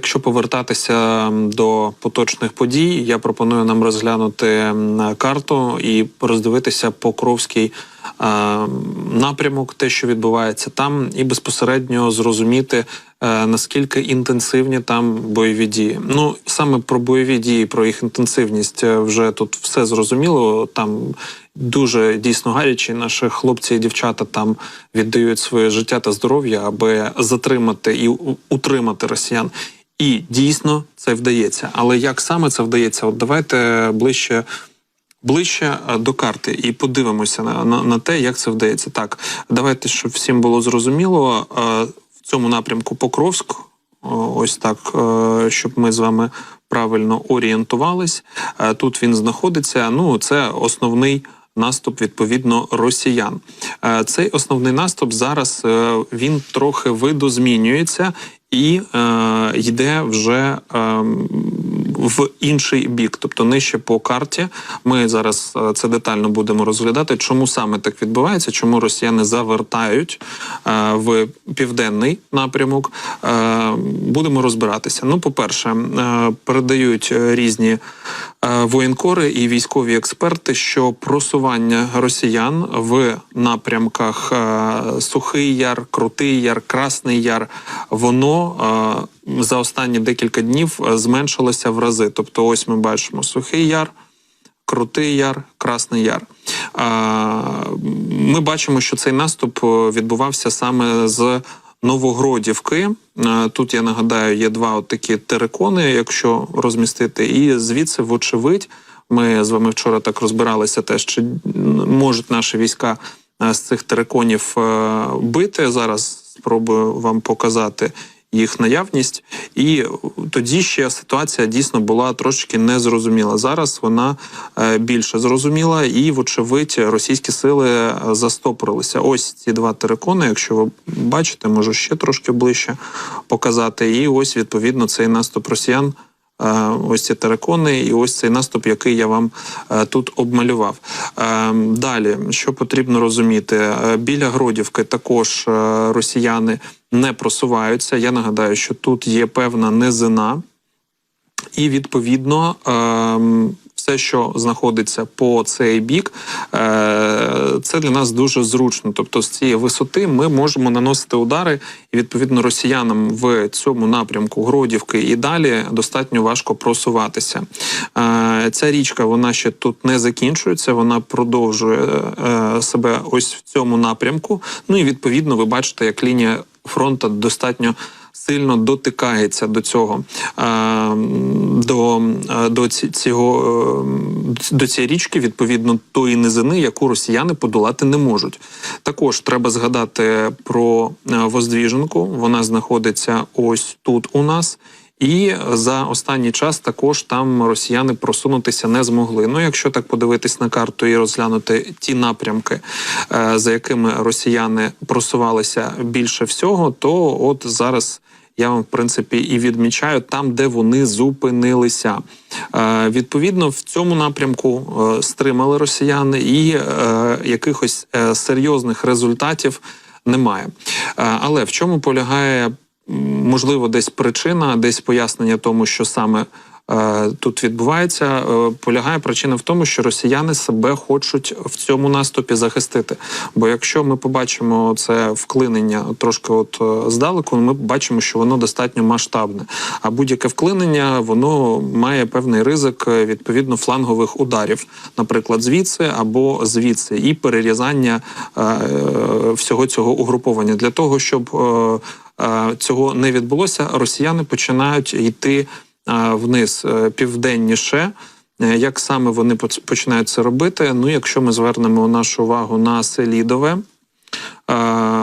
Якщо повертатися до поточних подій, я пропоную нам розглянути карту і роздивитися Покровський напрямок, те, що відбувається там, і безпосередньо зрозуміти, е, наскільки інтенсивні там бойові дії. Ну саме про бойові дії, про їх інтенсивність е, вже тут все зрозуміло. Там дуже дійсно гарячі. Наші хлопці і дівчата там віддають своє життя та здоров'я, аби затримати і утримати росіян. І дійсно це вдається. Але як саме це вдається? От давайте ближче. Ближче е, до карти і подивимося на, на, на те, як це вдається. Так, давайте, щоб всім було зрозуміло, е, в цьому напрямку Покровськ, ось так, е, щоб ми з вами правильно орієнтувались. Тут він знаходиться. Ну, це основний наступ відповідно росіян. Цей основний наступ зараз він трохи видозмінюється і е, йде вже. ем, в інший бік, тобто нижче по карті. Ми зараз е, це детально будемо розглядати. Чому саме так відбувається? Чому росіяни завертають е, в південний напрямок? Е, будемо розбиратися. Ну, по-перше, передають різні воєнкори і військові експерти, що просування росіян в напрямках Сухий Яр, Крутий Яр, Красний Яр, воно за останні декілька днів е, зменшилося в рази. Тобто, ось ми бачимо Сухий Яр. Крутий Яр, Красний Яр. Ми бачимо, що цей наступ е, відбувався саме з Новогродівки. Е, Тут я нагадаю, є два такі терикони, якщо розмістити, і звідси, вочевидь, ми з вами вчора так розбиралися, теж чи можуть наші війська з цих териконів бити. Зараз спробую вам показати їх наявність, і тоді ще ситуація дійсно була трошки незрозуміла. Зараз вона е, більше зрозуміла, і, вочевидь, російські сили е, застопорилися. Ось ці два терикони. Якщо ви бачите, можу ще трошки ближче показати. І ось відповідно цей наступ росіян. Е, Ось ці терикони, і ось цей наступ, який я вам тут обмалював. Далі, що потрібно розуміти, біля Гродівки також росіяни не просуваються. Я нагадаю, що тут є певна низина, і відповідно ем, все, що знаходиться по цей бік, е, це для нас дуже зручно. Тобто, з цієї висоти ми можемо наносити удари, і відповідно росіянам в цьому напрямку Гродівки і далі достатньо важко просуватися. Е, Ця річка вона ще тут не закінчується, вона продовжує е, себе ось в цьому напрямку. Ну і відповідно, ви бачите, як лінія фронту достатньо сильно дотикається до цього е, до, е, до цього е, до цієї річки, відповідно тої низини, яку росіяни подолати не можуть. Також треба згадати про Воздвіженку. Вона знаходиться ось тут у нас. І за останній час також там росіяни просунутися не змогли. Ну, якщо так подивитись на карту і розглянути ті напрямки, е, за якими росіяни просувалися більше всього, то от зараз я вам в принципі і відмічаю там, де вони зупинилися. Е, Відповідно, в цьому напрямку е, стримали росіяни, і якихось серйозних результатів немає. Але в чому полягає можливо десь причина, десь пояснення тому, що саме. е, Тут відбувається, е, полягає причина в тому, що росіяни себе хочуть в цьому наступі захистити. Бо якщо ми побачимо це вклинення трошки, от е, здалеку, ми бачимо, що воно достатньо масштабне. А будь-яке вклинення воно має певний ризик відповідно флангових ударів, наприклад, звідси або звідси, і перерізання всього цього угруповання для того, щоб цього не відбулося, росіяни починають йти е, вниз е, південніше. Е, Як саме вони починають це робити? Ну, якщо ми звернемо нашу увагу на Селідове, е,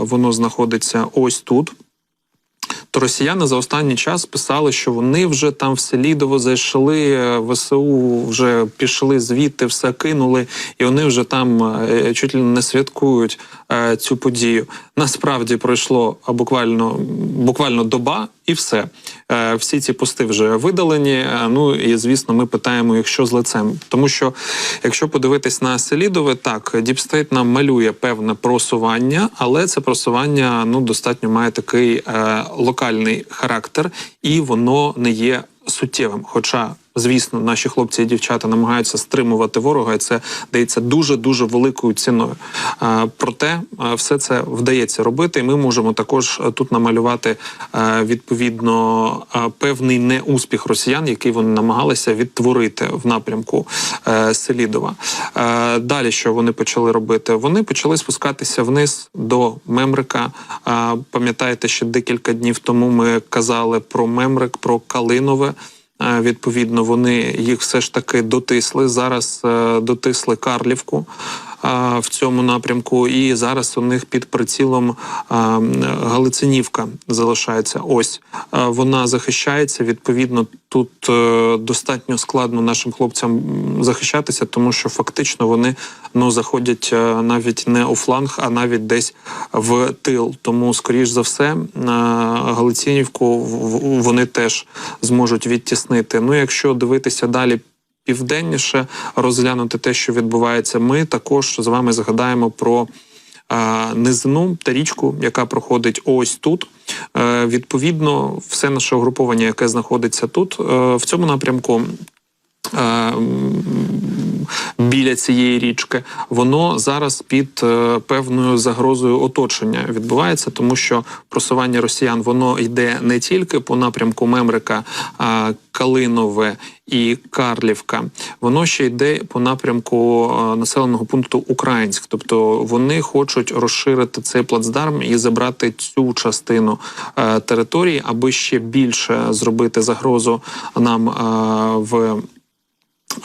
воно знаходиться ось тут. То росіяни за останній час писали, що вони вже там в Селідово зайшли, е, ВСУ вже пішли звідти, все кинули, і вони вже там е, чуть ли не святкують е, цю подію. Насправді пройшло буквально буквально доба, І все. Е, Всі ці пости вже видалені. Е, Ну і звісно, ми питаємо, якщо з лицем. Тому що, якщо подивитись на Селідове, так Діпстейт нам малює певне просування, але це просування ну достатньо має такий е, локальний характер, і воно не є суттєвим. Хоча, звісно, наші хлопці і дівчата намагаються стримувати ворога, і це дається дуже дуже великою ціною. Проте все це вдається робити, і ми можемо також тут намалювати відповідно певний неуспіх росіян, який вони намагалися відтворити в напрямку е, Селідова. Далі що вони почали робити? Вони почали спускатися вниз до Мемрика. Пам'ятаєте, ще декілька днів тому ми казали про Мемрик, про Калинове. Е, Відповідно, вони їх все ж таки дотисли. Зараз е, дотисли Карлівку в цьому напрямку, і зараз у них під прицілом Галицинівка залишається. Ось вона захищається. Відповідно, тут е, достатньо складно нашим хлопцям захищатися, тому що фактично вони ну заходять е, навіть не у фланг, а навіть десь в тил. Тому, скоріш за все, Галицинівку вони теж зможуть відтіснити. Ну, якщо дивитися далі. Південніше розглянути те, що відбувається, ми також з вами згадаємо про е, низину та річку, яка проходить ось тут. Е, відповідно, все наше угруповання, яке знаходиться тут, е, в цьому напрямку. е, Біля цієї річки воно зараз під е, певною загрозою оточення відбувається, тому що просування росіян воно йде не тільки по напрямку Мемрика, Калинове і Карлівка, воно ще йде по напрямку е, населеного пункту Українськ. Тобто вони хочуть розширити цей плацдарм і забрати цю частину е, території, аби ще більше зробити загрозу нам в,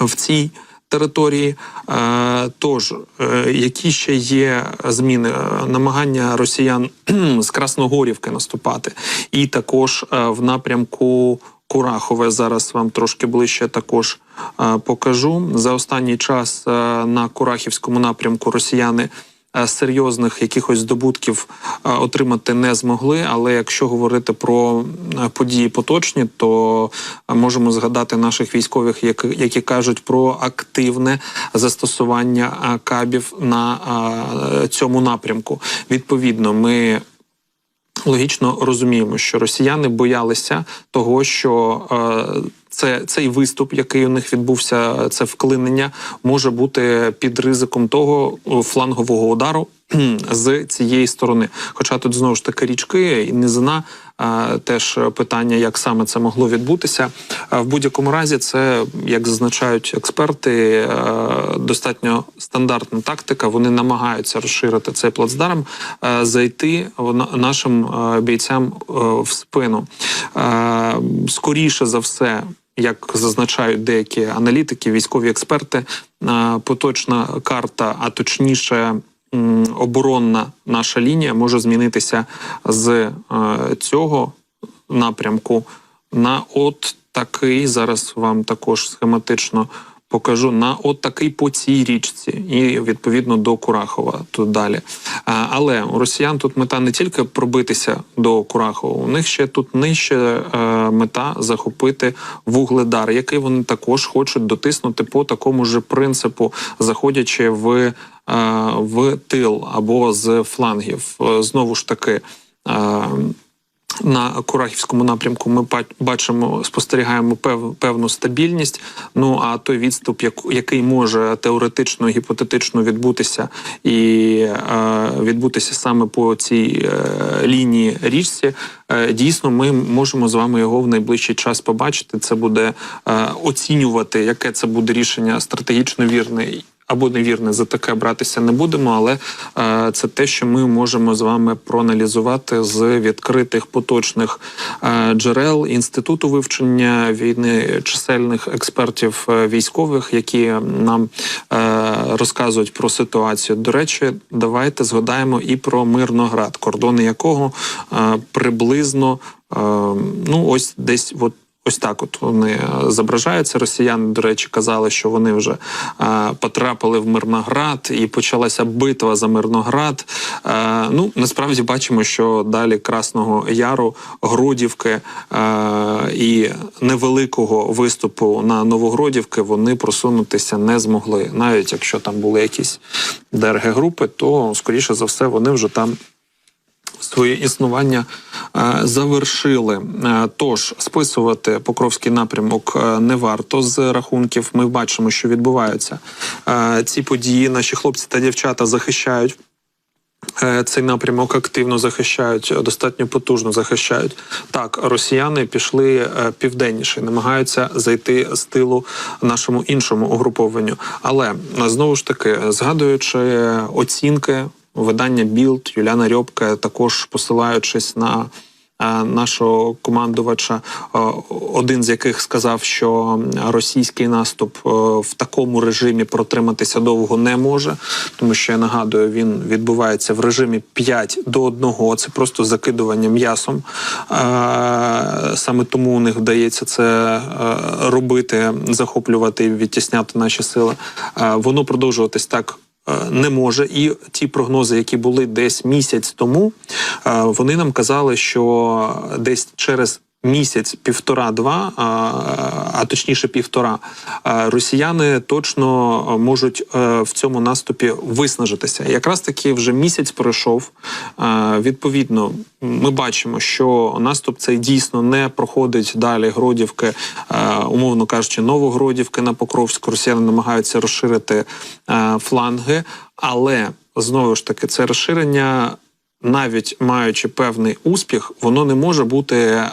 в цій. Території, Е, тож е, які ще є зміни Е, намагання росіян з Красногорівки наступати, і також в напрямку Курахове зараз вам трошки ближче також покажу. За останній час на Курахівському напрямку росіяни серйозних якихось здобутків е, отримати не змогли. Але якщо говорити про е, події поточні, то е, можемо згадати наших військових, які, кажуть про активне застосування е, кабів на е, цьому напрямку. Відповідно, ми логічно розуміємо, що росіяни боялися того, що е, це цей виступ, який у них відбувся, це вклинення, може бути під ризиком того флангового удару з цієї сторони. Хоча тут знову ж таки річки і низина. Теж питання, як саме це могло відбутися. В будь-якому разі, це як зазначають експерти, достатньо стандартна тактика. Вони намагаються розширити цей плацдарм, зайти нашим бійцям в спину. Скоріше за все. Як зазначають деякі аналітики, військові експерти, поточна карта, а точніше оборонна наша лінія може змінитися з е, цього напрямку на от такий. Зараз вам також схематично покажу на от такий по цій річці, і відповідно до Курахова тут далі. Але у росіян тут мета не тільки пробитися до Курахова, у них ще тут нижче е, мета захопити вугледар, який вони також хочуть дотиснути по такому ж принципу, заходячи в, е, в тил або з флангів. Е, Знову ж таки. На Курахівському напрямку ми бачимо, спостерігаємо пев, певну стабільність. Ну а той відступ, як, який може теоретично гіпотетично відбутися і е, відбутися саме по цій е, лінії річці, е, дійсно ми можемо з вами його в найближчий час побачити. Це буде оцінювати, яке це буде рішення стратегічно вірне або невірне за таке братися не будемо, але е, це те, що ми можемо з вами проаналізувати з відкритих поточних е, джерел інституту вивчення війни чисельних експертів е, військових, які нам е, розказують про ситуацію. До речі, давайте згадаємо і про Мирноград, кордони якого е, приблизно е, ну ось десь от Ось так, от вони е, зображаються. Росіяни, до речі, казали, що вони вже е, потрапили в Мирноград і почалася битва за Мирноград. Е, ну насправді бачимо, що далі Красного Яру, Грудівки е, і невеликого виступу на Новогродівки вони просунутися не змогли. Навіть якщо там були якісь ДРГ групи, то скоріше за все вони вже там своє існування е, завершили. Е, Тож списувати Покровський напрямок е, не варто з рахунків. Ми бачимо, що відбуваються ці події. Наші хлопці та дівчата захищають. Цей напрямок активно захищають, достатньо потужно захищають. Так, росіяни пішли південніше, намагаються зайти з тилу нашому іншому угрупованню. Але знову ж таки, згадуючи оцінки видання Білд, Юліана Рьобка, також посилаючись на е, нашого командувача, е, один з яких сказав, що російський наступ е, в такому режимі протриматися довго не може, тому що я нагадую, він відбувається в режимі 5 до 1, Це просто закидування м'ясом. Саме тому у них вдається це робити, захоплювати і відтісняти наші сили. Воно продовжуватись так не може. І ті прогнози, які були десь місяць тому, е, вони нам казали, що десь через. Місяць, півтора-два, а, точніше півтора, росіяни точно можуть е, в цьому наступі виснажитися. Якраз таки вже місяць пройшов. Е, Відповідно, ми бачимо, що наступ цей дійсно не проходить далі Гродівки, е, умовно кажучи, Новогродівки на Покровську. Росіяни намагаються розширити е, фланги, але знову ж таки це розширення навіть маючи певний успіх, воно не може бути е,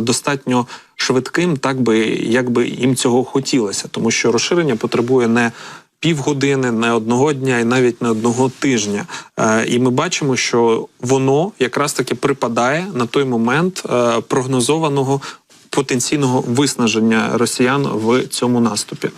достатньо швидким, так би як би їм цього хотілося, тому що розширення потребує не півгодини, не одного дня і навіть не одного тижня. Е, і ми бачимо, що воно якраз таки припадає на той момент е, прогнозованого потенційного виснаження росіян в цьому наступі.